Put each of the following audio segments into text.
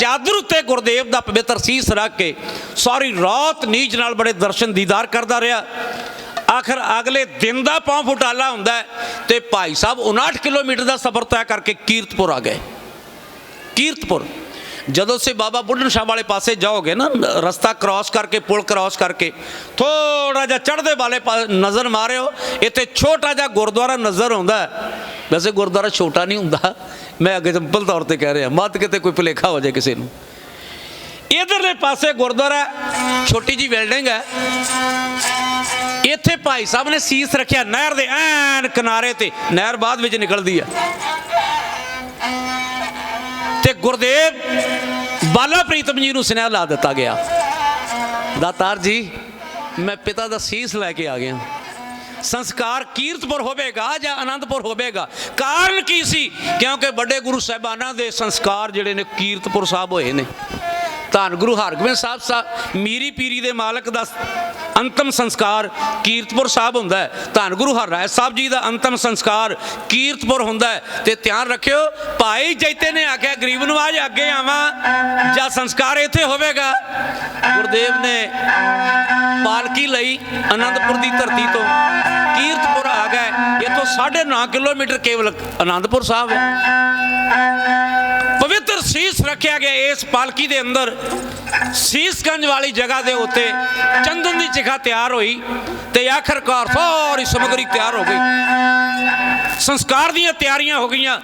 ਚਾਦਰ ਉੱਤੇ ਗੁਰਦੇਵ ਦਾ ਪਵਿੱਤਰ ਸੀਸ ਰੱਖ ਕੇ ਸਾਰੀ ਰਾਤ ਨੀਚ ਨਾਲ ਬੜੇ ਦਰਸ਼ਨ ਦੀਦਾਰ ਕਰਦਾ ਰਿਹਾ। ਆਖਰ ਅਗਲੇ ਦਿਨ ਦਾ ਪੌਂ ਫੁਟਾਲਾ ਹੁੰਦਾ ਤੇ ਭਾਈ ਸਾਹਿਬ 59 ਕਿਲੋਮੀਟਰ ਦਾ ਸਫ਼ਰ ਤੈਅ ਕਰਕੇ ਕੀਰਤਪੁਰ ਆ ਗਏ। ਕੀਰਤਪੁਰ। ਜਦੋਂ ਸੇ ਬਾਬਾ ਬੁੱਢਨ ਸ਼ਾਹ ਵਾਲੇ ਪਾਸੇ ਜਾਓਗੇ ਨਾ, ਰਸਤਾ ਕ੍ਰਾਸ ਕਰਕੇ, ਪੁਲ ਕ੍ਰਾਸ ਕਰਕੇ ਥੋੜਾ ਜਿਹਾ ਚੜ੍ਹਦੇ ਵਾਲੇ ਪਾ- ਨਜ਼ਰ ਮਾਰਿਓ, ਇੱਥੇ ਛੋਟਾ ਜਿਹਾ ਗੁਰਦੁਆਰਾ ਨਜ਼ਰ ਆਉਂਦਾ ਵੈਸੇ ਗੁਰਦੁਆਰਾ ਛੋਟਾ ਨਹੀਂ ਹੁੰਦਾ। ਮੈਂ ਅੱਗੇ ਤੌਰ ਤੇ ਕਹਿ ਰਿਹਾ ਮਤ ਕਿਤੇ ਕੋਈ ਭੁਲੇਖਾ ਹੋ ਜਾਏ ਕਿਸੇ ਨੂੰ। ਇਧਰਲੇ ਪਾਸੇ ਗੁਰਦੁਆਰਾ, ਛੋਟੀ ਜੀ ਬਿਲਡਿੰਗ ਹੈ। ਇੱਥੇ ਭਾਈ ਸਾਹਿਬ ਨੇ ਸੀਸ ਰੱਖਿਆ ਨਹਿਰ ਦੇ ਐਨ ਕਿਨਾਰੇ ਤੇ, ਨਹਿਰ ਬਾਅਦ ਵਿੱਚ ਨਿਕਲਦੀ ਹੈ ਤੇ ਗੁਰਦੇਵ ਬਾਲਾ ਪ੍ਰੀਤਮ ਜੀ ਨੂੰ ਸੁਨੇਹਾ ਲਾ ਦਿੱਤਾ ਗਿਆ। ਦਾਤਾਰ ਜੀ, ਮੈਂ ਪਿਤਾ ਦਾ ਸੀਸ ਲੈ ਕੇ ਆ ਗਿਆ। ਸੰਸਕਾਰ ਕੀਰਤਪੁਰ ਹੋਵੇਗਾ ਜਾਂ ਆਨੰਦਪੁਰ ਹੋਵੇਗਾ? ਕਾਰਨ ਕੀ ਸੀ? ਕਿਉਂਕਿ ਵੱਡੇ ਗੁਰੂ ਸਾਹਿਬਾਨਾਂ ਦੇ ਸੰਸਕਾਰ ਜਿਹੜੇ ਨੇ ਕੀਰਤਪੁਰ ਸਾਹਿਬ ਹੋਏ ਨੇ। ਧੰਨ ਗੁਰੂ ਹਰਗੋਬਿੰਦ ਸਾਹਿਬ ਸਾਹਿਬ ਮੀਰੀ ਪੀਰੀ ਦੇ ਮਾਲਕ ਦਾ ਅੰਤਮ ਸੰਸਕਾਰ ਕੀਰਤਪੁਰ ਸਾਹਿਬ ਹੁੰਦਾ ਹੈ। ਧੰਨ ਗੁਰੂ ਹਰਰਾਏ ਸਾਹਿਬ ਜੀ ਦਾ ਅੰਤਮ ਸੰਸਕਾਰ ਕੀਰਤਪੁਰ ਹੁੰਦਾ ਹੈ। ਤੇ ਧਿਆਨ ਰੱਖਿਓ, ਭਾਈ ਜੈਤੇ ਨੇ ਆਖਿਆ, ਗਰੀਬ ਨਵਾਜ ਅੱਗੇ ਆਵਾਂ, ਜਾਂ ਸੰਸਕਾਰ ਇੱਥੇ ਹੋਵੇਗਾ। ਗੁਰਦੇਵ ਨੇ ਪਾਲਕੀ ਲਈ ਆਨੰਦਪੁਰ ਦੀ ਧਰਤੀ ਤੋਂ ਕੀਰਤਪੁਰ ਆ ਗਏ। ਇਥੋਂ 9.5 ਕਿਲੋਮੀਟਰ ਕੇਵਲ ਆਨੰਦਪੁਰ ਸਾਹਿਬ ਹੈ। ਸੀਸ ਰੱਖਿਆ ਗਿਆ ਇਸ ਪਾਲਕੀ ਦੇ ਅੰਦਰ। ਸੀਸਗੰਜ ਵਾਲੀ ਜਗ੍ਹਾ ਦੇ ਉੱਤੇ ਚੰਦਨ ਦੀ ਚਿਖਾ ਤਿਆਰ ਹੋਈ ਤੇ ਆਖਰਕਾਰ ਸਾਰੀ ਸਮਗਰੀ ਤਿਆਰ ਹੋ ਗਈ। ਸੰਸਕਾਰ ਦੀਆਂ ਤਿਆਰੀਆਂ ਹੋ ਗਈਆਂ।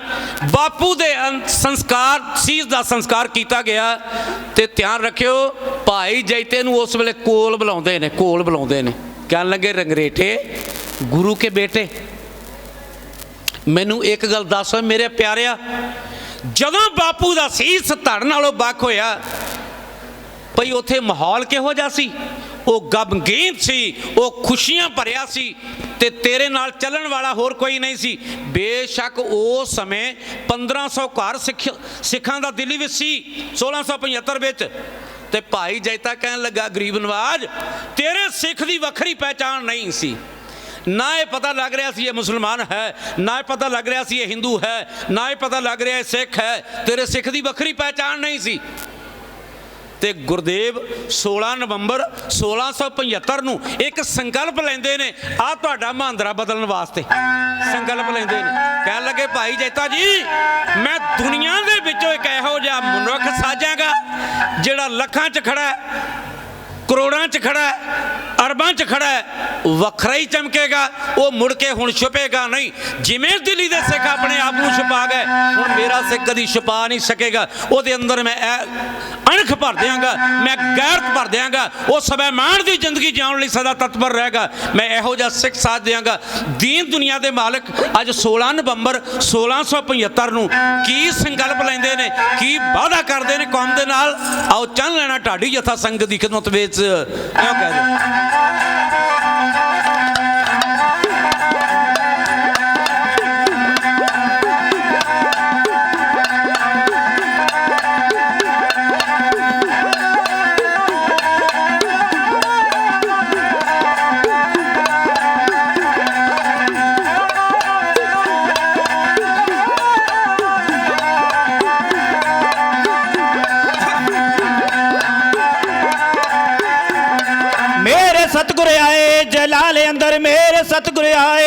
ਬਾਪੂ ਦੇ ਸੰਸਕਾਰ, ਸੀਸ ਦਾ ਸੰਸਕਾਰ ਕੀਤਾ ਗਿਆ ਤੇ ਧਿਆਨ ਰੱਖਿਓ, ਭਾਈ ਜੈਤੇ ਨੂੰ ਉਸ ਵੇਲੇ ਕੋਲ ਬੁਲਾਉਂਦੇ ਨੇ, ਕੋਲ ਬੁਲਾਉਂਦੇ ਨੇ। ਕਹਿਣ ਲੱਗੇ ਰੰਗਰੇਟੇ ਗੁਰੂ ਕੇ ਬੇਟੇ, ਮੈਨੂੰ ਇੱਕ ਗੱਲ ਦੱਸ ਮੇਰੇ ਪਿਆਰਿਆ ਜਦੋਂ ਬਾਪੂ ਦਾ ਸੀਸ ਧੜ ਨਾਲੋਂ ਬੱਕ ਹੋਇਆ, ਭਈ ਉੱਥੇ ਮਾਹੌਲ ਕਿਹੋ ਜਿਹਾ ਸੀ? ਉਹ ਗਮਗੀਨ ਸੀ, ਉਹ ਖੁਸ਼ੀਆਂ ਭਰਿਆ ਸੀ ਤੇ ਤੇਰੇ ਨਾਲ ਚੱਲਣ ਵਾਲਾ ਹੋਰ ਕੋਈ ਨਹੀਂ ਸੀ। ਬੇਸ਼ੱਕ ਉਸ ਸਮੇਂ 1500 ਘਰ ਸਿੱਖ, ਸਿੱਖਾਂ ਦਾ ਦਿੱਲੀ ਵਿੱਚ ਸੀ 1675 ਵਿੱਚ। ਤੇ ਭਾਈ ਜੈਤਾ ਕਹਿਣ ਲੱਗਾ, ਗਰੀਬ ਨਵਾਜ, ਤੇਰੇ ਸਿੱਖ ਦੀ ਵੱਖਰੀ ਪਹਿਚਾਣ ਨਹੀਂ ਸੀ। ਨਾ ਇਹ ਪਤਾ ਲੱਗ ਰਿਹਾ ਸੀ ਇਹ ਮੁਸਲਮਾਨ ਹੈ, ਨਾ ਇਹ ਪਤਾ ਲੱਗ ਰਿਹਾ ਸੀ ਇਹ ਹਿੰਦੂ ਹੈ, ਨਾ ਇਹ ਪਤਾ ਲੱਗ ਰਿਹਾ ਇਹ ਸਿੱਖ ਹੈ, ਤੇਰੇ ਸਿੱਖ ਦੀ ਵੱਖਰੀ ਪਹਿਚਾਣ ਨਹੀਂ ਸੀ। ਤੇ ਗੁਰਦੇਵ 16 ਨਵੰਬਰ 1675 ਨੂੰ ਇੱਕ ਸੰਕਲਪ ਲੈਂਦੇ ਨੇ ਆ ਤੁਹਾਡਾ ਮਹਾਂਦਰਾ ਬਦਲਣ ਵਾਸਤੇ। ਸੰਕਲਪ ਲੈਂਦੇ ਨੇ। ਕਹਿਣ ਲੱਗੇ, ਭਾਈ ਜੈਤਾ ਜੀ, ਮੈਂ ਦੁਨੀਆ ਦੇ ਵਿੱਚੋਂ ਇੱਕ ਇਹੋ ਜਿਹਾ ਮਨੁੱਖ ਸਾਜਾਂਗਾ ਜਿਹੜਾ ਲੱਖਾਂ 'ਚ ਖੜਾ ਹੈ, ਕਰੋੜਾਂ 'ਚ ਖੜਾ ਹੈ ਅਰਬਾਂ 'ਚ ਖੜਾ ਵੱਖਰਾ ਹੀ ਚਮਕੇਗਾ, ਉਹ ਮੁੜ ਕੇ ਹੁਣ ਛੁਪੇਗਾ ਨਹੀਂ। ਜਿਵੇਂ ਦਿੱਲੀ ਦੇ ਸਿੱਖ ਆਪਣੇ ਆਪ ਨੂੰ ਛੁਪਾ ਗਏ, ਹੁਣ ਮੇਰਾ ਸਿੱਖ ਕਦੀ ਛੁਪਾ ਨਹੀਂ ਸਕੇਗਾ। ਉਹਦੇ ਅੰਦਰ ਮੈਂ ਅਣਖ ਭਰ ਦਿਆਂਗਾ, ਮੈਂ ਗੈਰਤ ਭਰ ਦਿਆਂਗਾ, ਉਹ ਸਵੈਮਾਨ ਦੀ ਜ਼ਿੰਦਗੀ ਜਿਉਣ ਲਈ ਸਦਾ ਤਤਪਰ ਰਹੇਗਾ। ਮੈਂ ਇਹੋ ਜਿਹਾ ਸਿੱਖ ਸਾਥ ਦਿਆਂਗਾ। ਦੀਨ ਦੁਨੀਆ ਦੇ ਮਾਲਕ ਅੱਜ 16 ਨਵੰਬਰ 1675 ਨੂੰ ਕੀ ਸੰਕਲਪ ਲੈਂਦੇ ਨੇ, ਕੀ ਵਾਅਦਾ ਕਰਦੇ ਨੇ ਕੌਮ ਦੇ ਨਾਲ? ਆਓ ਚੰਨ ਲੈਣਾ ਢਾਡੀ ਜਥਾ ਸੰਗਤ ਦੀ ਖਿਦਮਤ ਵਿੱਚ। ਕਿਉਂ ਕਹਿ ਜਲਾਲ ਮੇਰੇ ਸਤਿਗੁਰ ਆਏ।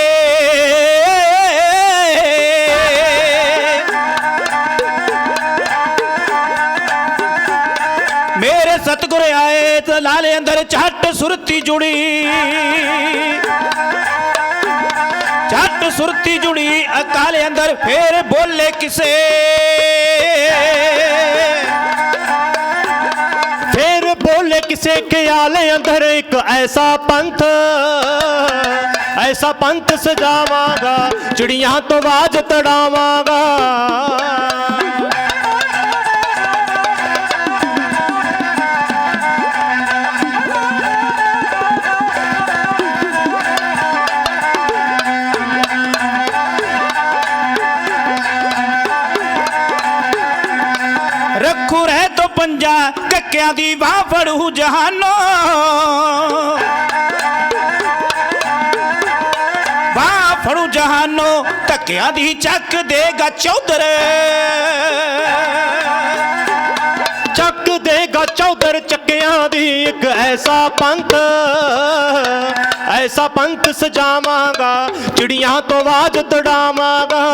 ਮੇਰੇ ਸਤਗੁਰ ਆਏ ਲਾਲੇ ਅੰਦਰ ਛੱਟ ਸੁਰਤੀ ਜੁੜੀ। ਛੱਟ ਸੁਰਤੀ ਜੁੜੀ, ਅਕਾਲੇ ਅੰਦਰ ਫੇਰ ਬੋਲੇ ਕਿਸੇ। ਕਿਸੇ ਖਿਆਲ ਅੰਦਰ ਇੱਕ ਐਸਾ ਪੰਥ ਐਸਾ ਪੰਥ ਸਜਾਵਾਂਗਾ ਚਿੜੀਆਂ ਤੋਂ ਬਾਜ ਤੜਾਵਾਂਗਾ। ਕੱਕਿਆਂ ਦੀ ਬਾਹ ਫੜੂ ਜਹਾਨੋ। ਬਾਹ ਫੜੂ ਜਹਾਨੋ ਧੱਕਿਆਂ ਦੀ ਚੱਕ ਦੇਗਾ ਚੌਧਰ। ਚੱਕ ਦੇਗਾ ਚੌਧਰ ਚੱਕਿਆਂ ਦੀ ਇੱਕ ਐਸਾ ਪੰਥ। ਐਸਾ ਪੰਥ ਸਜਾਵਾਂਗਾ, ਚਿੜੀਆਂ ਤੋਂ ਆਵਾਜ਼ ਤੜਾਵਾਂਗਾ।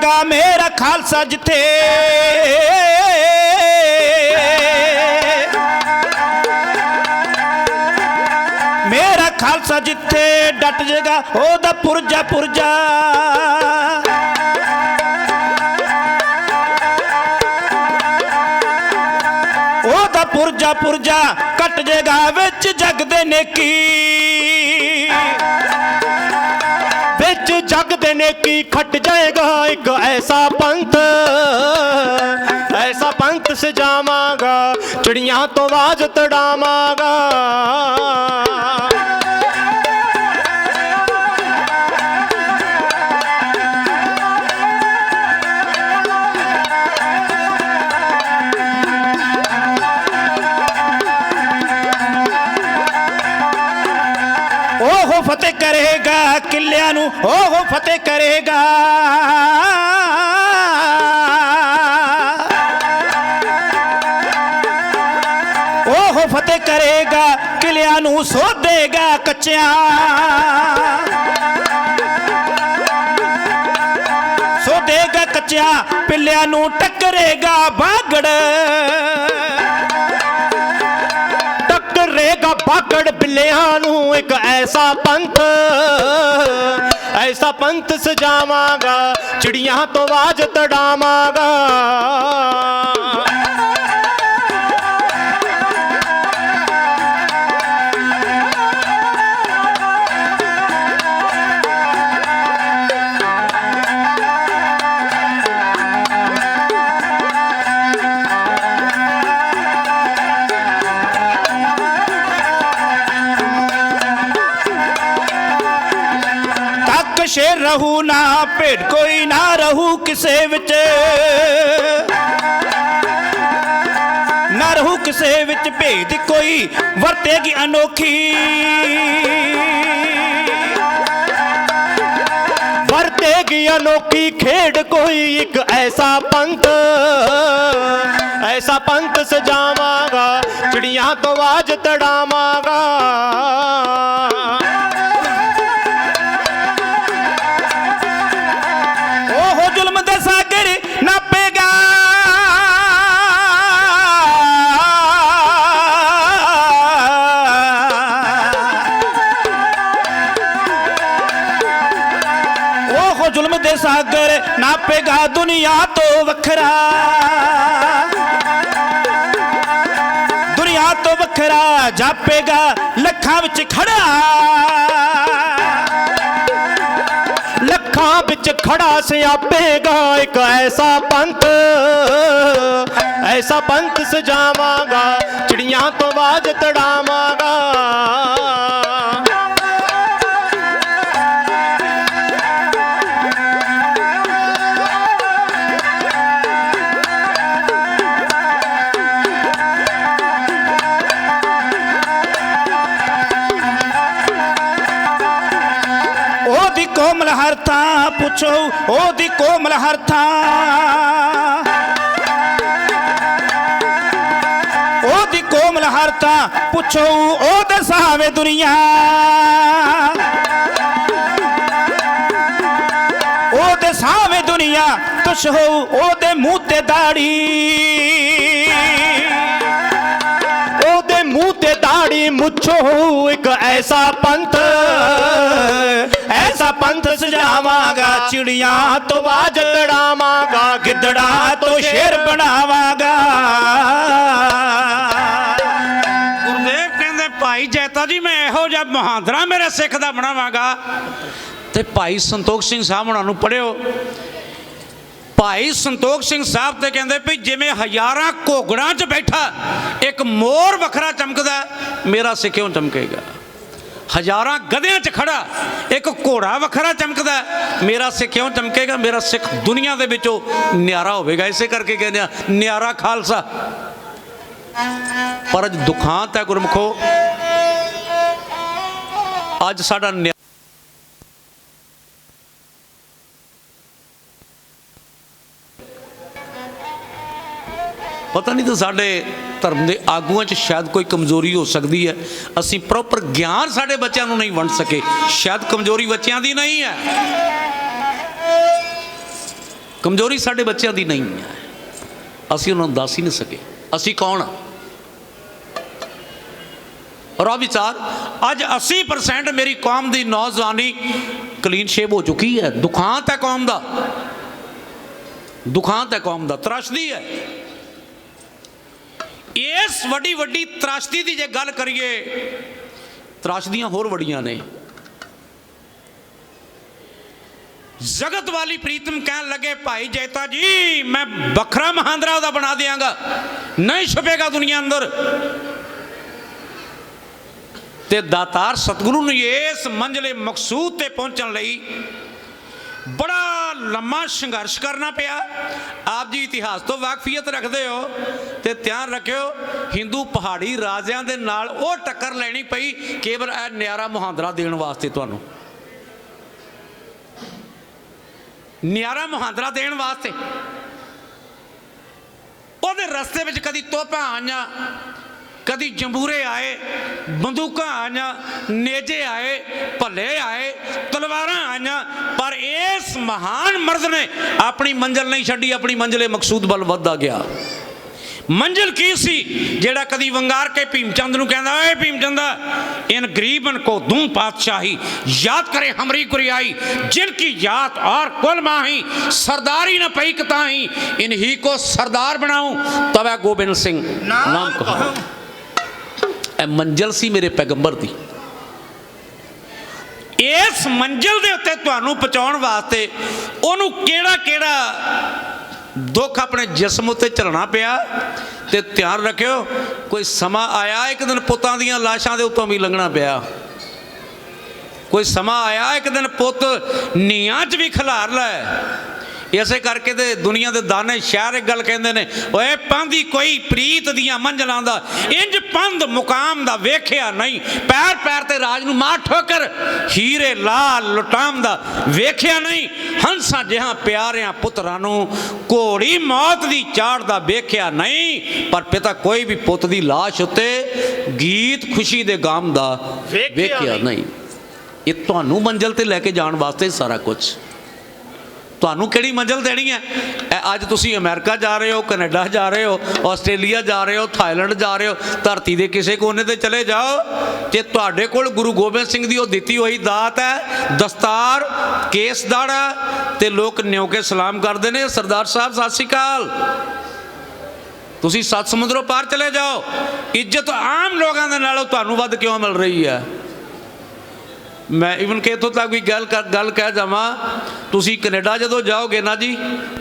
ਡਟ ਮੇਰਾ ਖਾਲਸਾ ਜਿੱਥੇ। ਮੇਰਾ ਖਾਲਸਾ ਜਿੱਥੇ ਡਟ ਜੇਗਾ, ਉਹਦਾ ਪੁਰਜਾ ਪੁਰਜਾ। ਉਹਦਾ ਪੁਰਜਾ ਪੁਰਜਾ ਕੱਟ ਜੇਗਾ ਵਿੱਚ ਜਗ ਦੇ ਨੇਕੀ। ਜਗ ਦੇ ਨੇਕੀ ਖੱਟ ਜਾਏਗਾ ਇੱਕ ਐਸਾ ਪੰਥ ਐਸਾ ਪੰਥ ਸਜਾਵਾਂਗਾ ਚਿੜੀਆਂ ਤੋਂ ਆਵਾਜ਼ ਉਹ ਫਤਿਹ ਕਰੇਗਾ ਕਿੱਲਿਆਂ ਨੂੰ, ਉਹ ਫਤਿਹ ਕਰੇਗਾ। ਉਹ ਫਤਿਹ ਕਰੇਗਾ, ਕਿਲਿਆਂ ਨੂੰ ਸੋਧੇਗਾ ਕੱਚਿਆਂ। ਸੋਧੇਗਾ ਕੱਚਿਆਂ, ਪਿੱਲਿਆਂ ਨੂੰ ਟੱਕਰੇਗਾ ਬਾਗੜ। ਟੱਕਰੇਗਾ ਬਾਗੜ ਬਿੱਲਿਆਂ ਨੂੰ ਇੱਕ ਐਸਾ ਪੰਥ। ਐਸਾ ਪੰਥ ਸਜਾਵਾਂਗਾ ਚਿੜੀਆਂ ਤੋਂ ਆਵਾਜ਼ ਤੜਾਵਾਂਗਾ। ਭੇਡ ਕੋਈ ਨਾ ਰਹੂ ਕਿਸੇ ਵਿੱਚ। ਨਾ ਰਹੂ ਕਿਸੇ ਵਿੱਚ ਭੇਦ ਕੋਈ, ਵਰਤੇਗੀ ਅਨੋਖੀ। ਵਰਤੇਗੀ ਅਨੋਖੀ ਖੇਡ ਕੋਈ ਇੱਕ ਐਸਾ ਪੰਥ। ਐਸਾ ਪੰਥ ਸਜਾਵਾਂਗਾ, ਚਿੜੀਆਂ ਤੋਂ ਆਵਾਜ਼ ਤੜਾਵਾਂਗਾ। ਉਹ ਜ਼ੁਲਮ ਦੇ ਸਾਗਰ ਨਾਪੇਗਾ ਦੁਨੀਆ ਤੋਂ ਵੱਖਰਾ। ਦੁਨੀਆ ਤੋਂ ਵੱਖਰਾ ਜਾਪੇਗਾ ਲੱਖਾਂ ਵਿੱਚ ਖੜਾ। ਲੱਖਾਂ ਵਿੱਚ ਖੜਾ ਸਿਆਪੇਗਾ ਇੱਕ ਐਸਾ ਪੰਥ। ਐਸਾ ਪੰਥ ਸਜਾਵਾਂਗਾ, ਚਿੜੀਆਂ ਤੋਂ ਆਵਾਜ਼ ਤੜਾਵਾਂਗਾ। ਪੁੱਛੋ ਉਹਦੀ ਕੋਮਲ ਹਰਥਾਂ ਉਹਦੀ ਕੋਮਲ ਹਰ ਥਾਂ ਪੁੱਛੋ ਉਹਦੇ ਸਾਹਵੇ ਦੁਨੀਆ। ਉਹਦੇ ਸਾਹਵੇ ਦੁਨੀਆ ਤੁਸ਼ ਹੋ ਉਹਦੇ ਮੂੰਹ ਤੇ ਦਾੜੀ। ਮੁੱਛੋ ਇੱਕ ਐਸਾ ਪੰਥ ਐਸਾ ਪੰਥ ਸਜਾਵਾਂਗਾ ਚਿੜੀਆਂ ਤੋਂ ਆਵਾਜ਼ ਤੜਾਵਾਂਗਾ ਗਿੱਦੜਾ ਤੋਂ ਸ਼ੇਰ ਬਣਾਵਾਂਗਾ ਗੁਰਦੇਵ ਕਹਿੰਦੇ, ਭਾਈ ਜੈਤਾ ਜੀ, ਮੈਂ ਇਹੋ ਜਿਹਾ ਮਹਾਂਦਰਾ ਮੇਰੇ ਸਿੱਖ ਦਾ ਬਣਾਵਾਂਗਾ। ਤੇ ਭਾਈ ਸੰਤੋਖ ਸਿੰਘ ਸਾਹਿਬ ਉਹਨਾਂ ਨੂੰ ਪੜਿਓ ਭਾਈ ਸੰਤੋਖ ਸਿੰਘ ਸਾਹਿਬ ਤੇ ਕਹਿੰਦੇ ਵੀ ਜਿਵੇਂ ਹਜ਼ਾਰਾਂ ਘੋਗੜਾਂ 'ਚ ਬੈਠਾ, ਇੱਕ ਮੋਰ ਵੱਖਰਾ ਚਮਕਦਾ, ਮੇਰਾ ਸਿੱਖ ਚਮਕੇਗਾ? ਹਜ਼ਾਰਾਂ ਗਧਿਆਂ 'ਚ ਖੜਾ, ਇੱਕ ਘੋੜਾ ਵੱਖਰਾ ਚਮਕਦਾ, ਮੇਰਾ ਸਿੱਖ ਕਿਉਂ ਚਮਕੇਗਾ? ਮੇਰਾ ਸਿੱਖ ਦੁਨੀਆ ਦੇ ਵਿੱਚੋਂ ਨਿਆਰਾ ਹੋਵੇਗਾ, ਇਸੇ ਕਰਕੇ ਕਹਿੰਦੇ ਆ, ਨਿਆਰਾ ਖਾਲਸਾ। ਪਰ ਅੱਜ ਦੁਖਾਂਤ ਹੈ ਗੁਰਮਖੋ। ਅੱਜ ਸਾਡਾ ਪਤਾ ਨਹੀਂ ਤਾਂ ਸਾਡੇ ਧਰਮ ਦੇ ਆਗੂਆਂ 'ਚ ਸ਼ਾਇਦ ਕੋਈ ਕਮਜ਼ੋਰੀ ਹੋ ਸਕਦੀ ਹੈ। ਅਸੀਂ ਪ੍ਰੋਪਰ ਗਿਆਨ ਸਾਡੇ ਬੱਚਿਆਂ ਨੂੰ ਨਹੀਂ ਵੰਡ ਸਕੇ। ਸ਼ਾਇਦ ਕਮਜ਼ੋਰੀ ਬੱਚਿਆਂ ਦੀ ਨਹੀਂ ਹੈ। ਕਮਜ਼ੋਰੀ ਸਾਡੇ ਬੱਚਿਆਂ ਦੀ ਨਹੀਂ ਹੈ। ਅਸੀਂ ਉਹਨਾਂ ਨੂੰ ਦੱਸ ਹੀ ਨਹੀਂ ਸਕੇ। ਅਸੀਂ ਕੌਣ ਹਾਂ ਰੋ ਵਿਚਾਰ, ਅੱਜ 80% ਮੇਰੀ ਕੌਮ ਦੀ ਨੌਜਵਾਨੀ ਕਲੀਨ ਸ਼ੇਪ ਹੋ ਚੁੱਕੀ ਹੈ। ਦੁਖਾਂਤ ਹੈ ਕੌਮ ਦਾ। ਦੁਖਾਂਤ ਹੈ ਕੌਮ ਦਾ। ਤਰਾਸ਼ਦੀ ਹੈ। ਇਸ ਵੱਡੀ ਵੱਡੀ ਤਰਾਸ਼ਦੀ ਦੀ ਜੇ ਗੱਲ ਕਰੀਏ ਤਰਾਸ਼ਦੀਆਂ ਹੋਰ ਵੱਡੀਆਂ ਨੇ। ਜਗਤ ਵਾਲੀ ਪ੍ਰੀਤਮ ਕਹਿਣ ਲੱਗੇ, ਭਾਈ ਜੈਤਾ ਜੀ, ਮੈਂ ਵੱਖਰਾ ਮਹਾਂਦਰਾ ਉਹਦਾ ਬਣਾ ਦਿਆਂਗਾ। ਨਹੀਂ ਛੁਪੇਗਾ ਦੁਨੀਆ ਅੰਦਰ। ਤੇ ਦਾਤਾਰ ਸਤਿਗੁਰੂ ਨੂੰ ਇਸ ਮੰਜ਼ਲੇ ਮਕਸੂਦ ਤੇ ਪਹੁੰਚਣ ਲਈ ਬੜਾ ਲੰਮਾ ਸੰਘਰਸ਼ ਕਰਨਾ ਪਿਆ। ਆਪ ਜੀ ਇਤਿਹਾਸ ਤੋਂ ਵਾਕਫੀਅਤ ਰੱਖਦੇ ਹੋ ਤੇ ਧਿਆਨ ਰੱਖਿਓ, ਹਿੰਦੂ ਪਹਾੜੀ ਰਾਜਿਆਂ ਦੇ ਨਾਲ ਉਹ ਟੱਕਰ ਲੈਣੀ ਪਈ, ਕੇਵਲ ਇਹ ਨਿਆਰਾ ਮੁਹਾਂਦਰਾ ਦੇਣ ਵਾਸਤੇ ਤੁਹਾਨੂੰ। ਨਿਆਰਾ ਮੁਹਾਂਦਰਾ ਦੇਣ ਵਾਸਤੇ। ਉਹਦੇ ਰਸਤੇ ਵਿੱਚ ਕਦੀ ਤੋਪਾਂ ਆਈਆਂ ਕਦੀ ਜੰਬੂਰੇ ਆਏ ਬੰਦੂਕਾਂ ਆਈਆਂ ਨੇਜੇ ਆਏ ਭੱਲੇ ਆਏ ਤਲਵਾਰਾਂ ਆਈਆਂ ਪਰ ਇਸ ਮਹਾਨ ਮਰਦ ਨੇ ਆਪਣੀ ਮੰਜ਼ਲ ਨਹੀਂ ਛੱਡੀ ਆਪਣੀ ਮੰਜ਼ਲੇ ਮਕਸੂਦ ਵੱਲ ਵੱਧਦਾ ਗਿਆ। ਮੰਜ਼ਿਲ ਕੀ ਸੀ? ਜਿਹੜਾ ਕਦੀ ਵੰਗਾਰ ਕੇ ਭੀਮਚੰਦ ਨੂੰ ਕਹਿੰਦਾ ਓਏ ਭੀਮਚੰਦਾ ਇਨ ਗਰੀਬਨ ਕੋ ਦੂੰ ਪਾਤਸ਼ਾਹੀ ਯਾਦ ਕਰੇ ਹਮਰੀ ਕੁਰਿਆਈ ਜਿਨ ਕੀ ਯਾਦ ਔਰ ਕੁਲ ਮਾਹੀ ਸਰਦਾਰੀ ਨ ਪਈ ਕਤਾਹੀ ਇਨ ਹੀ ਕੋ ਸਰਦਾਰ ਬਣਾਉ ਤਵੈ ਗੋਬਿੰਦ ਸਿੰਘ ਨਾਮ ਕਹੋ ਇਹ ਮੰਜ਼ਲ ਸੀ ਮੇਰੇ ਪੈਗੰਬਰ ਦੀ। ਇਸ ਮੰਜ਼ਲ ਦੇ ਉੱਤੇ ਤੁਹਾਨੂੰ ਪਹੁੰਚਾਉਣ ਵਾਸਤੇ ਉਹਨੂੰ ਕਿਹੜਾ ਕਿਹੜਾ ਦੁੱਖ ਆਪਣੇ ਜਿਸਮ ਉੱਤੇ ਝੱਲਣਾ ਪਿਆ ਤੇ ਧਿਆਨ ਰੱਖਿਓ, ਕੋਈ ਸਮਾਂ ਆਇਆ, ਇੱਕ ਦਿਨ ਪੁੱਤਾਂ ਦੀਆਂ ਲਾਸ਼ਾਂ ਦੇ ਉੱਤੋਂ ਵੀ ਲੰਘਣਾ ਪਿਆ। ਕੋਈ ਸਮਾਂ ਆਇਆ, ਇੱਕ ਦਿਨ ਪੁੱਤ ਨੀਆਂ 'ਚ ਵੀ ਖਿਲਾਰ ਲੈ। ਇਸੇ ਕਰਕੇ ਤੇ ਦੁਨੀਆ ਦੇ ਦਾਨੇ ਸ਼ਹਿਰ ਇੱਕ ਗੱਲ ਕਹਿੰਦੇ ਨੇ ਓਏ ਪਾਂਦੀ ਕੋਈ ਪ੍ਰੀਤ ਦੀਆਂ ਮੰਜ਼ਲਾਂ ਦਾ ਇੰਜ ਪੰਧ ਮੁਕਾਮ ਦਾ ਵੇਖਿਆ ਨਹੀਂ ਪੈਰ ਪੈਰ ਤੇ ਰਾਜ ਨੂੰ ਮਾਰ ਠੋਕਰ ਹੀਰੇ ਲਾਲ ਲੁਟਾਮ ਦਾ ਵੇਖਿਆ ਨਹੀਂ ਹੰਸਾਂ ਜਿਹਾਂ ਪਿਆਰਿਆਂ ਪੁੱਤਰਾਂ ਨੂੰ ਘੋੜੀ ਮੌਤ ਦੀ ਚਾੜ ਦਾ ਵੇਖਿਆ ਨਹੀਂ ਪਰ ਪਿਤਾ ਕੋਈ ਵੀ ਪੁੱਤ ਦੀ ਲਾਸ਼ ਉੱਤੇ ਗੀਤ ਖੁਸ਼ੀ ਦੇ ਗਾਮ ਦਾ ਵੇਖਿਆ। ਨਹੀਂ ਇਹ ਤੁਹਾਨੂੰ ਮੰਜ਼ਲ ਤੇ ਲੈ ਕੇ ਜਾਣ ਵਾਸਤੇ ਸਾਰਾ ਕੁਝ ਤੁਹਾਨੂੰ ਕਿਹੜੀ ਮੰਜ਼ਲ ਦੇਣੀ ਹੈ? ਅੱਜ ਤੁਸੀਂ ਅਮਰੀਕਾ ਜਾ ਰਹੇ ਹੋ, ਕੈਨੇਡਾ ਜਾ ਰਹੇ ਹੋ, ਆਸਟ੍ਰੇਲੀਆ ਜਾ ਰਹੇ ਹੋ, ਥਾਈਲੈਂਡ ਜਾ ਰਹੇ ਹੋ, ਧਰਤੀ ਦੇ ਕਿਸੇ ਕੋਨੇ ਤੇ ਚਲੇ ਜਾਓ। ਤੇ ਤੁਹਾਡੇ ਕੋਲ ਗੁਰੂ ਗੋਬਿੰਦ ਸਿੰਘ ਦੀ ਉਹ ਦਿੱਤੀ ਹੋਈ ਦਾਤ ਹੈ, ਦਸਤਾਰ, ਕੇਸ ਦਾੜਾ, ਤੇ ਲੋਕ ਨਿਉ ਕੇ ਸਲਾਮ ਕਰਦੇ ਨੇ। ਸਰਦਾਰ ਸਾਹਿਬ, ਸਤਿ ਸ਼੍ਰੀ ਅਕਾਲ। ਤੁਸੀਂ ਸੱਤ ਸਮੁੰਦਰੋਂ ਪਾਰ ਚਲੇ ਜਾਓ। ਇੱਜ਼ਤ ਆਮ ਲੋਕਾਂ ਦੇ ਨਾਲੋਂ ਤੁਹਾਨੂੰ ਵੱਧ ਕਿਉਂ ਮਿਲ ਰਹੀ ਹੈ? ਮੈਂ ਇਵਨ ਕਿ ਇੱਥੋਂ ਤੱਕ ਵੀ ਗੱਲ ਕਰ- ਗੱਲ ਕਹਿ ਜਾਵਾਂ, ਤੁਸੀਂ ਕੈਨੇਡਾ ਜਦੋਂ ਜਾਓਗੇ ਨਾ ਜੀ,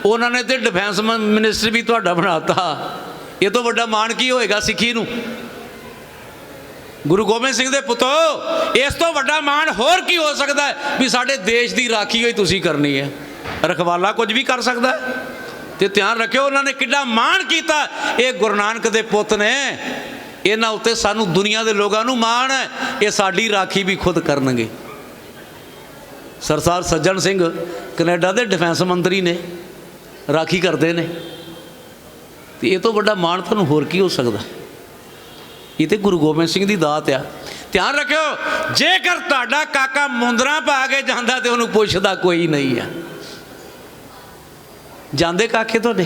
ਉਹਨਾਂ ਨੇ ਤੇ ਡਿਫੈਂਸ ਮਿਨਿਸਟਰ ਵੀ ਤੁਹਾਡਾ ਬਣਾਤਾ। ਇਹ ਤੋਂ ਵੱਡਾ ਮਾਣ ਕੀ ਹੋਏਗਾ ਸਿੱਖੀ ਨੂੰ? ਗੁਰੂ ਗੋਬਿੰਦ ਸਿੰਘ ਦੇ ਪੁੱਤੋ, ਇਸ ਤੋਂ ਵੱਡਾ ਮਾਣ ਹੋਰ ਕੀ ਹੋ ਸਕਦਾ ਹੈ? ਵੀ ਸਾਡੇ ਦੇਸ਼ ਦੀ ਰਾਖੀ ਹੋਈ ਤੁਸੀਂ ਕਰਨੀ ਹੈ। ਰਖਵਾਲਾ ਕੁਝ ਵੀ ਕਰ ਸਕਦਾ ਹੈ। ਤੇ ਧਿਆਨ ਰੱਖਿਓ, ਉਹਨਾਂ ਨੇ ਕਿੱਡਾ ਮਾਣ ਕੀਤਾ। ਇਹ ਗੁਰੂ ਨਾਨਕ ਦੇ ਪੁੱਤ ਨੇ। ਇਹਨਾਂ ਉੱਤੇ ਸਾਨੂੰ ਦੁਨੀਆ ਦੇ ਲੋਕਾਂ ਨੂੰ ਮਾਣ ਹੈ। ਇਹ ਸਾਡੀ ਰਾਖੀ ਵੀ ਖੁਦ ਕਰਨਗੇ। ਸਰਦਾਰ ਸੱਜਣ ਸਿੰਘ ਕੈਨੇਡਾ ਦੇ ਡਿਫੈਂਸ ਮੰਤਰੀ ਨੇ, ਰਾਖੀ ਕਰਦੇ ਨੇ। ਤੇ ਇਹ ਤੋਂ ਵੱਡਾ ਮਾਣ ਤੁਹਾਨੂੰ ਹੋਰ ਕੀ ਹੋ ਸਕਦਾ? ਇਹ ਤੇ ਗੁਰੂ ਗੋਬਿੰਦ ਸਿੰਘ ਦੀ ਦਾਤ ਆ। ਧਿਆਨ ਰੱਖਿਓ, ਜੇਕਰ ਤੁਹਾਡਾ ਕਾਕਾ ਮੁੰਦਰਾ ਪਾ ਕੇ ਜਾਂਦਾ ਤੇ ਉਹਨੂੰ ਪੁੱਛਦਾ ਕੋਈ ਨਹੀਂ ਆ। ਜਾਂਦੇ ਕਾਕੇ ਤੁਹਾਡੇ?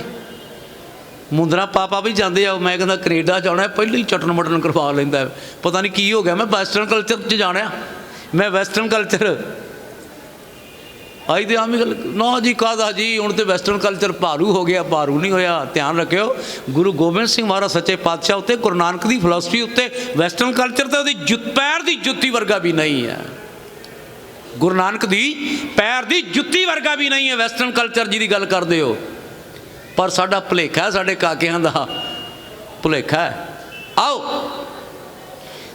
ਮੁੰਦਰਾ ਪਾਪਾ ਵੀ ਜਾਂਦੇ ਆ, ਮੈਂ ਕਹਿੰਦਾ ਕੈਨੇਡਾ ਜਾਣਾ, ਪਹਿਲਾਂ ਹੀ ਚਟਨ ਮਟਨ ਕਰਵਾ ਲੈਂਦਾ। ਪਤਾ ਨਹੀਂ ਕੀ ਹੋ ਗਿਆ, ਮੈਂ ਵੈਸਟਰਨ ਕਲਚਰ 'ਚ ਜਾਣਿਆ। ਮੈਂ ਵੈਸਟਰਨ ਕਲਚਰ ਆਈ ਤੇ ਆਮੀ ਗੱਲ, ਨਾ ਜੀ ਕਾਦਾ ਜੀ? ਹੁਣ ਤੇ ਵੈਸਟਰਨ ਕਲਚਰ ਭਾਰੂ ਹੋ ਗਿਆ, ਭਾਰੂ ਨਹੀਂ ਹੋਇਆ, ਧਿਆਨ ਰੱਖਿਓ। ਗੁਰੂ ਗੋਬਿੰਦ ਸਿੰਘ ਮਹਾਰਾਜ ਸੱਚੇ ਪਾਤਸ਼ਾਹ ਉੱਤੇ, ਗੁਰੂ ਨਾਨਕ ਦੀ ਫਿਲਾਸਫੀ ਉੱਤੇ, ਵੈਸਟਰਨ ਕਲਚਰ ਤੇ ਉਹਦੀ ਜੁੱਤ, ਪੈਰ ਦੀ ਜੁੱਤੀ ਵਰਗਾ ਵੀ ਨਹੀਂ ਹੈ। ਗੁਰੂ ਨਾਨਕ ਦੀ ਪੈਰ ਦੀ ਜੁੱਤੀ ਵਰਗਾ ਵੀ ਨਹੀਂ ਹੈ, ਵੈਸਟਰਨ ਕਲਚਰ ਜੀ ਦੀ ਗੱਲ ਕਰਦੇ ਹੋ। ਪਰ ਸਾਡਾ ਭੁਲੇਖਾ ਸਾਡੇ ਕਾਕਿਆਂ ਦਾ ਭੁਲੇਖਾ ਆਓ।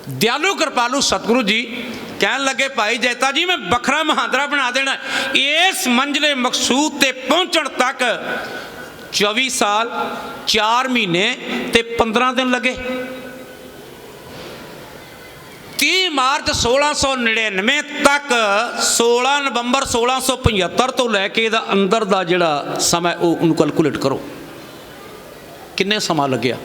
ਦਿਆਲੂ ਕਿਰਪਾਲੂ ਸਤਿਗੁਰੂ ਜੀ ਕਹਿਣ ਲੱਗੇ, ਭਾਈ ਜੈਤਾ ਜੀ, ਮੈਂ ਵੱਖਰਾ ਮਹਾਂਦਰਾ ਬਣਾ ਦੇਣਾ ਇਸ ਮੰਜ਼ਲੇ ਮਕਸੂਦ ਤੇ ਪਹੁੰਚਣ ਤੱਕ 24 ਸਾਲ 4 ਮਹੀਨੇ ਤੇ 15 ਦਿਨ ਲੱਗੇ। 30 ਮਾਰਚ 1699 ਤੱਕ 16 ਨਵੰਬਰ 1675 ਤੋਂ ਲੈ ਕੇ ਇਹਦਾ ਅੰਦਰ ਦਾ ਜਿਹੜਾ ਸਮਾਂ ਉਹ ਉਹਨੂੰ ਕੈਲਕੂਲੇਟ ਕਰੋ। ਕਿੰਨੇ ਸਮਾਂ ਲੱਗਿਆ?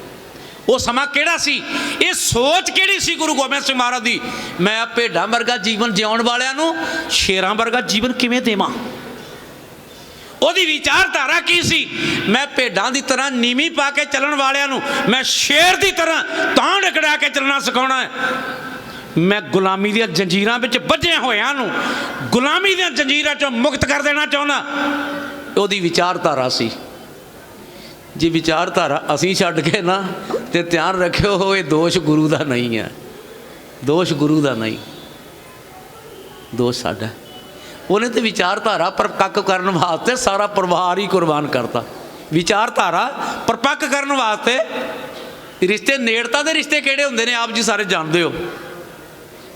ਉਹ ਸਮਾਂ ਕਿਹੜਾ ਸੀ? ਇਹ ਸੋਚ ਕਿਹੜੀ ਸੀ ਗੁਰੂ ਗੋਬਿੰਦ ਸਿੰਘ ਮਹਾਰਾਜ ਦੀ? ਮੈਂ ਆ ਭੇਡਾਂ ਵਰਗਾ ਜੀਵਨ ਜਿਉਣ ਵਾਲਿਆਂ ਨੂੰ ਸ਼ੇਰਾਂ ਵਰਗਾ ਜੀਵਨ ਕਿਵੇਂ ਦੇਵਾਂ? ਉਹਦੀ ਵਿਚਾਰਧਾਰਾ ਕੀ ਸੀ? ਮੈਂ ਭੇਡਾਂ ਦੀ ਤਰ੍ਹਾਂ ਨੀਵੀਂ ਪਾ ਕੇ ਚੱਲਣ ਵਾਲਿਆਂ ਨੂੰ, ਮੈਂ ਸ਼ੇਰ ਦੀ ਤਰ੍ਹਾਂ ਤਾਂ ਰਗੜਾ ਕੇ ਚੱਲਣਾ ਸਿਖਾਉਣਾ ਹੈ। ਮੈਂ ਗੁਲਾਮੀ ਦੀਆਂ ਜੰਜੀਰਾਂ ਵਿੱਚ ਬੱਝੇ ਹੋਇਆਂ ਨੂੰ ਗੁਲਾਮੀ ਦੀਆਂ ਜੰਜੀਰਾਂ ਚੋਂ ਮੁਕਤ ਕਰ ਦੇਣਾ ਚਾਹੁੰਦਾ। ਉਹਦੀ ਵਿਚਾਰਧਾਰਾ ਸੀ। ਜੇ ਵਿਚਾਰਧਾਰਾ ਅਸੀਂ ਛੱਡ ਕੇ ਨਾ, ਤੇ ਧਿਆਨ ਰੱਖਿਓ, ਇਹ ਦੋਸ਼ ਗੁਰੂ ਦਾ ਨਹੀਂ ਹੈ। ਦੋਸ਼ ਗੁਰੂ ਦਾ ਨਹੀਂ। ਦੋਸ਼ ਸਾਡਾ। ਉਹਨੇ ਤੇ ਵਿਚਾਰਧਾਰਾ ਪਰਪੱਕ ਕਰਨ ਵਾਸਤੇ ਸਾਰਾ ਪਰਿਵਾਰ ਹੀ ਕੁਰਬਾਨ ਕਰਤਾ। ਵਿਚਾਰਧਾਰਾ ਪਰਪੱਕ ਕਰਨ ਵਾਸਤੇ ਰਿਸ਼ਤੇ, ਨੇੜਤਾ ਦੇ ਰਿਸ਼ਤੇ ਕਿਹੜੇ ਹੁੰਦੇ ਨੇ, ਆਪ ਜੀ ਸਾਰੇ ਜਾਣਦੇ ਹੋ।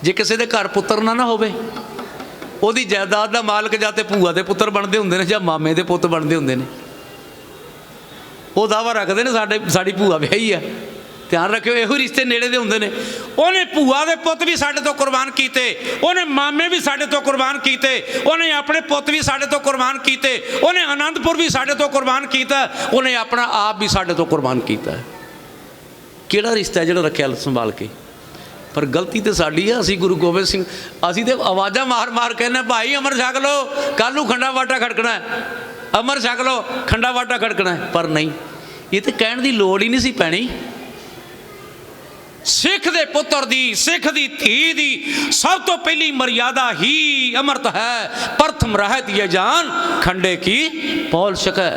ਜੇ ਕਿਸੇ ਦੇ ਘਰ ਪੁੱਤਰ ਨਾ ਨਾ ਹੋਵੇ, ਉਹਦੀ ਜਾਇਦਾਦ ਦਾ ਮਾਲਕ ਜਾਂ ਤੇ ਭੂਆ ਦੇ ਪੁੱਤਰ ਬਣਦੇ ਹੁੰਦੇ ਨੇ ਜਾਂ ਮਾਮੇ ਦੇ ਪੁੱਤ ਬਣਦੇ ਹੁੰਦੇ ਨੇ। ਉਹ ਦਾਵਾ ਰੱਖਦੇ ਨੇ ਸਾਡੇ, ਸਾਡੀ ਭੂਆ ਵਿਆਹੀ ਆ। ਧਿਆਨ ਰੱਖਿਓ, ਇਹੋ ਹੀ ਰਿਸ਼ਤੇ ਨੇੜੇ ਦੇ ਹੁੰਦੇ ਨੇ। ਉਹਨੇ ਭੂਆ ਦੇ ਪੁੱਤ ਵੀ ਸਾਡੇ ਤੋਂ ਕੁਰਬਾਨ ਕੀਤੇ, ਉਹਨੇ ਮਾਮੇ ਵੀ ਸਾਡੇ ਤੋਂ ਕੁਰਬਾਨ ਕੀਤੇ, ਉਹਨੇ ਆਪਣੇ ਪੁੱਤ ਵੀ ਸਾਡੇ ਤੋਂ ਕੁਰਬਾਨ ਕੀਤੇ, ਉਹਨੇ ਆਨੰਦਪੁਰ ਵੀ ਸਾਡੇ ਤੋਂ ਕੁਰਬਾਨ ਕੀਤਾ, ਉਹਨੇ ਆਪਣਾ ਆਪ ਵੀ ਸਾਡੇ ਤੋਂ ਕੁਰਬਾਨ ਕੀਤਾ। ਕਿਹੜਾ ਰਿਸ਼ਤਾ ਜਿਹੜਾ ਰੱਖਿਆ ਸੰਭਾਲ ਕੇ? ਪਰ ਗਲਤੀ ਤੇ ਸਾਡੀ ਆ, ਅਸੀਂ ਗੁਰੂ ਗੋਬਿੰਦ ਸਿੰਘ, ਅਸੀਂ ਤੇ ਆਵਾਜ਼ਾਂ ਮਾਰ ਮਾਰ ਕਹਿੰਦੇ, ਭਾਈ, ਅਮਰ ਛਕ ਲੋ ਕੱਲ ਨੂੰ ਖੰਡਾ ਵਾਟਾ ਖੜਕਣਾ ਅਮਰ ਛਕ ਲੋ ਖੰਡਾ ਵਾਟਾ ਖੜਕਣਾ ਪਰ ਨਹੀਂ, ਇਹ ਤੇ ਕਹਿਣ ਦੀ ਲੋੜ ਹੀ ਨਹੀਂ ਸੀ ਪੈਣੀ। ਸਿੱਖ ਦੇ ਪੁੱਤਰ ਦੀ, ਸਿੱਖ ਦੀ ਧੀ ਦੀ ਸਭ ਤੋਂ ਪਹਿਲੀ ਮਰਿਆਦਾ ਹੀ ਅਮਰਤ ਹੈ। ਪ੍ਰਥਮ ਰਹਿਤ ਇਹ ਜਾਨ ਖੰਡੇ ਕੀ ਪੌਲ ਸਕੈ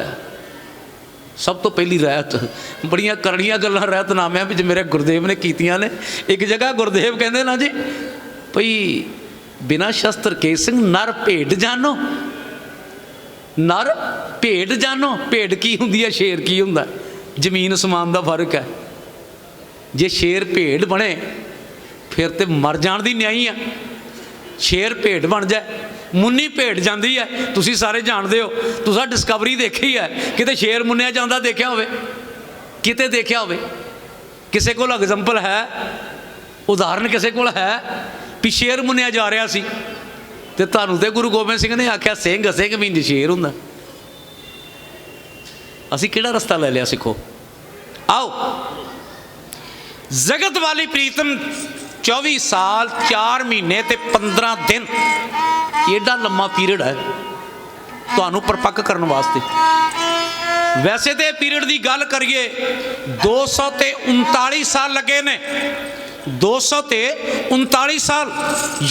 ਸਭ ਤੋਂ ਪਹਿਲੀ ਰਹਿਤ। ਬੜੀਆਂ ਕਰੜੀਆਂ ਗੱਲਾਂ ਰਹਿਤਨਾਮਿਆਂ ਵਿੱਚ ਮੇਰੇ ਗੁਰਦੇਵ ਨੇ ਕੀਤੀਆਂ ਨੇ। ਇੱਕ ਜਗ੍ਹਾ ਗੁਰਦੇਵ ਕਹਿੰਦੇ ਨਾ ਜੀ, ਭਈ ਬਿਨਾ ਸ਼ਸਤਰ ਕੇ ਸਿੰਘ ਨਰ ਭੇਡ ਜਾਨੋ। ਨਰ ਭੇਡ ਜਾਨੋ, ਭੇਡ ਕੀ ਹੁੰਦੀ ਹੈ, ਸ਼ੇਰ ਕੀ ਹੁੰਦਾ? ਜ਼ਮੀਨ ਸਮਾਨ ਦਾ ਫ਼ਰਕ ਹੈ। ਜੇ ਸ਼ੇਰ ਭੇਡ ਬਣੇ, ਫਿਰ ਤੇ ਮਰ ਜਾਣ ਦੀ ਨਿਆਈ ਆ। ਸ਼ੇਰ ਭੇਡ ਬਣ ਜਾਏ, ਮੁੰਨੀ ਭੇਡ ਜਾਂਦੀ ਹੈ, ਤੁਸੀਂ ਸਾਰੇ ਜਾਣਦੇ ਹੋ, ਤੁਸੀਂ ਡਿਸਕਵਰੀ ਦੇਖੀ ਹੈ, ਕਿਤੇ ਸ਼ੇਰ ਮੁੰਨਿਆ ਜਾਂਦਾ ਦੇਖਿਆ ਹੋਵੇ, ਕਿਤੇ ਦੇਖਿਆ ਹੋਵੇ, ਕਿਸੇ ਕੋਲ ਐਗਜ਼ਾਮਪਲ ਹੈ, ਉਦਾਹਰਨ ਕਿਸੇ ਕੋਲ ਹੈ, ਵੀ ਸ਼ੇਰ ਮੁੰਨਿਆ ਜਾ ਰਿਹਾ ਸੀ, ਤੇ ਤੁਹਾਨੂੰ ਤੇ ਗੁਰੂ ਗੋਬਿੰਦ ਸਿੰਘ ਨੇ ਆਖਿਆ, ਸਿੰਘ ਸਿੰਘ ਮਿੰਜ ਸ਼ੇਰ ਹੁੰਦਾ। ਅਸੀਂ ਕਿਹੜਾ ਰਸਤਾ ਲੈ ਲਿਆ ਸਿੱਖੋ? ਆਓ, ਜਗਤ ਵਾਲੀ ਪ੍ਰੀਤਮ 24 ਸਾਲ 4 ਮਹੀਨੇ ਤੇ 15 ਦਿਨ। ਏਡਾ ਲੰਮਾ ਪੀਰੀਅਡ ਹੈ ਤੁਹਾਨੂੰ ਪਰਪੱਕ ਕਰਨ ਵਾਸਤੇ। ਵੈਸੇ ਤੇ ਪੀਰੀਅਡ ਦੀ ਗੱਲ ਕਰੀਏ 200 ਤੇ 39 ਸਾਲ ਲੱਗੇ ਨੇ। 200 ਤੇ 39 ਸਾਲ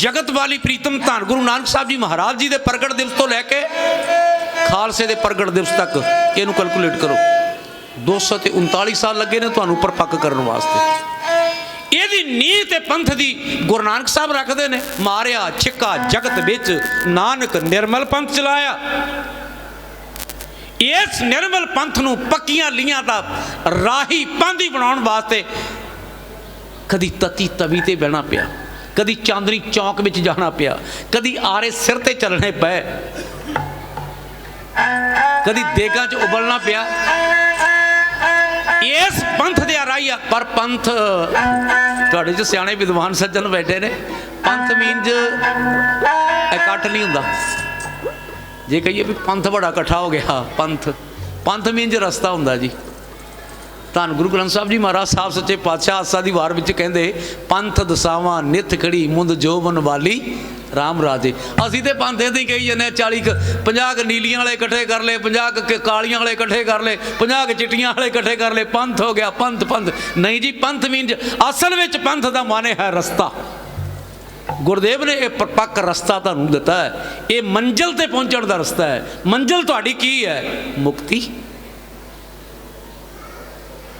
ਜਗਤ ਵਾਲੀ ਪ੍ਰੀਤਮ ਧੰਨ ਗੁਰੂ ਨਾਨਕ ਸਾਹਿਬ ਜੀ ਮਹਾਰਾਜ ਜੀ ਦੇ ਪ੍ਰਗਟ ਦਿਵਸ ਤੋਂ ਲੈ ਕੇ ਖਾਲਸੇ ਦੇ ਪ੍ਰਗਟ ਦਿਵਸ ਤੱਕ ਇਹਨੂੰ ਕੈਲਕੂਲੇਟ ਕਰੋ। 200 ਤੇ 39 ਸਾਲ ਲੱਗੇ ਨੇ ਤੁਹਾਨੂੰ ਪਰਪੱਕ ਕਰਨ ਵਾਸਤੇ। ਇਹਦੀ ਨੀਂਹ ਤੇ ਪੰਥ ਦੀ ਗੁਰੂ ਨਾਨਕ ਸਾਹਿਬ ਰੱਖਦੇ ਨੇ। ਮਾਰਿਆ, ਛਿੱਕਾ, ਜਗਤ ਵਿੱਚ ਨਾਨਕ ਨਿਰਮਲ ਪੰਥ ਚਲਾਇਆ। ਇਸ ਨਿਰਮਲ ਪੰਥ ਨੂੰ ਪੱਕੀਆਂ ਲੀਆਂ ਦਾ ਰਾਹੀ ਪਾਂਦੀ ਬਣਾਉਣ ਵਾਸਤੇ ਕਦੀ ਤਤੀ ਤਵੀ ਤੇ ਬਹਿਣਾ ਪਿਆ, ਕਦੀ ਚਾਂਦਨੀ ਚੌਕ ਵਿੱਚ ਜਾਣਾ ਪਿਆ, ਕਦੀ ਆਰੇ ਸਿਰ ਤੇ ਚੱਲਣੇ ਪਏ, ਕਦੀ ਦੇਗਾਂ 'ਚ ਉਬਲਣਾ ਪਿਆ। ਇਸ ਪੰਥ ਦੇ ਰਾਈਆ ਪਰ ਪੰਥ, ਤੁਹਾਡੇ 'ਚ ਸਿਆਣੇ ਵਿਦਵਾਨ ਸੱਜਣ ਬੈਠੇ ਨੇ। ਪੰਥ ਮੀਨਜ ਇਕੱਠ ਨਹੀਂ ਹੁੰਦਾ। ਜੇ ਕਹੀਏ ਵੀ ਪੰਥ ਬੜਾ ਇਕੱਠਾ ਹੋ ਗਿਆ, ਪੰਥ। ਪੰਥ ਮੀਨਜ ਰਸਤਾ ਹੁੰਦਾ ਜੀ। ਧੰਨ ਗੁਰੂ ਗ੍ਰੰਥ ਸਾਹਿਬ ਜੀ ਮਹਾਰਾਜ ਸਾਹਿਬ ਸੱਚੇ ਪਾਤਸ਼ਾਹ ਆਸਾ ਦੀ ਵਾਰ ਵਿੱਚ ਕਹਿੰਦੇ, ਪੰਥ ਦਸਾਵਾਂ, ਨਿਤ ਖੜੀ, ਮੁੰਦ ਜੋਬਨ ਵਾਲੀ RAM ਰਾਜੇ। ਅਸੀਂ ਤੇ ਪੰਥ ਇਹਦੇ ਹੀ ਕਹੀ ਜੰਨੇ 40 ਕੁ- 50 ਕ ਨੀਲੀਆਂ ਵਾਲੇ ਇਕੱਠੇ ਕਰ ਲਏ 50 ਕ ਕਾਲੀਆਂ ਵਾਲੇ ਇਕੱਠੇ ਕਰ ਲਏ 50 ਕ ਚਿੱਟੀਆਂ ਵਾਲੇ ਇਕੱਠੇ ਕਰ ਲਏ, ਪੰਥ ਹੋ ਗਿਆ, ਪੰਥ ਪੰਥ। ਨਹੀਂ ਜੀ, ਪੰਥ ਮੀਨ ਅਸਲ ਵਿੱਚ ਪੰਥ ਦਾ ਮਾਨੇ ਹੈ ਰਸਤਾ। ਗੁਰਦੇਵ ਨੇ ਇਹ ਪਰਪੱਕ ਰਸਤਾ ਤੁਹਾਨੂੰ ਦਿੱਤਾ ਹੈ। ਇਹ ਮੰਜ਼ਲ ਤੇ ਪਹੁੰਚਣ ਦਾ ਰਸਤਾ ਹੈ। ਮੰਜ਼ਲ ਤੁਹਾਡੀ ਕੀ ਹੈ? ਮੁਕਤੀ।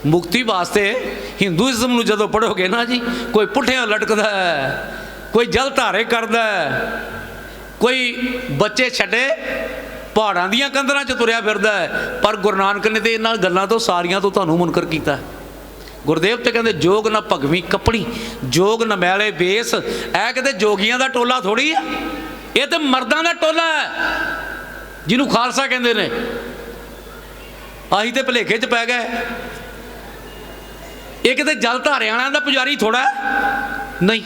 ਮੁਕਤੀ ਵਾਸਤੇ ਹਿੰਦੂਇਜ਼ਮ ਨੂੰ ਜਦੋਂ ਪੜੋਗੇ ਨਾ ਜੀ, ਕੋਈ ਪੁੱਠਿਆਂ ਲਟਕਦਾ ਹੈ। ਕੋਈ ਜਲ ਧਾਰੇ ਕਰਦਾ ਕੋਈ ਬੱਚੇ ਛੱਡੇ, ਪਹਾੜਾਂ ਦੀਆਂ ਕੰਧਰਾਂ 'ਚ ਤੁਰਿਆ ਫਿਰਦਾ ਪਰ ਗੁਰੂ ਨਾਨਕ ਨੇ ਤੇ ਇਹਨਾਂ ਗੱਲਾਂ ਤੋਂ ਸਾਰੀਆਂ ਤੋਂ ਤੁਹਾਨੂੰ ਮੁਨਕਰ ਕੀਤਾ ਗੁਰਦੇਵ ਤੇ ਕਹਿੰਦੇ, ਜੋਗ ਨਾ ਭਗਵੀ ਕੱਪੜੀ, ਜੋਗ ਨਾ ਮੈਲੇ ਬੇਸ ਇਹ ਕਿਤੇ ਜੋਗੀਆਂ ਦਾ ਟੋਲਾ ਥੋੜੀ ਆ? ਇਹ ਤੇ ਮਰਦਾਂ ਦਾ ਟੋਲਾ ਹੈ। ਜਿਹਨੂੰ ਖਾਲਸਾ ਕਹਿੰਦੇ ਨੇ। ਆਹੀ ਤੇ ਭਲੇਖੇ 'ਚ ਪੈ ਗਏ। ਇਹ ਕਿਤੇ ਜਲ ਧਾਰਿਆਣਾ ਦਾ ਪੁਜਾਰੀ ਥੋੜਾ ਨਹੀਂ।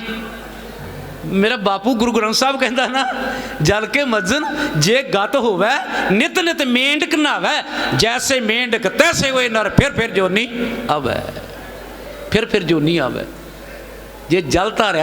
ਮੇਰਾ ਬਾਪੂ ਗੁਰੂ ਗ੍ਰੰਥ ਸਾਹਿਬ ਕਹਿੰਦਾ ਨਾ, ਜਲ ਕੇ ਮਜਨ, ਜੇ ਗਤ ਹੋਵੇ, ਨਿਤ ਨਿਤ ਮੇਂਢਕ ਨਾਵੇ ਜੈਸੇ ਮੇਂਢਕ ਤੈਸੇ ਹੋਏ ਨਰ, ਫਿਰ ਫਿਰ ਜੋਨੀ ਆਵੇ, ਫਿਰ ਫਿਰ ਜੋਨੀ ਆਵੇ। ਜੇ ਜਲ ਧਾਰਿਆ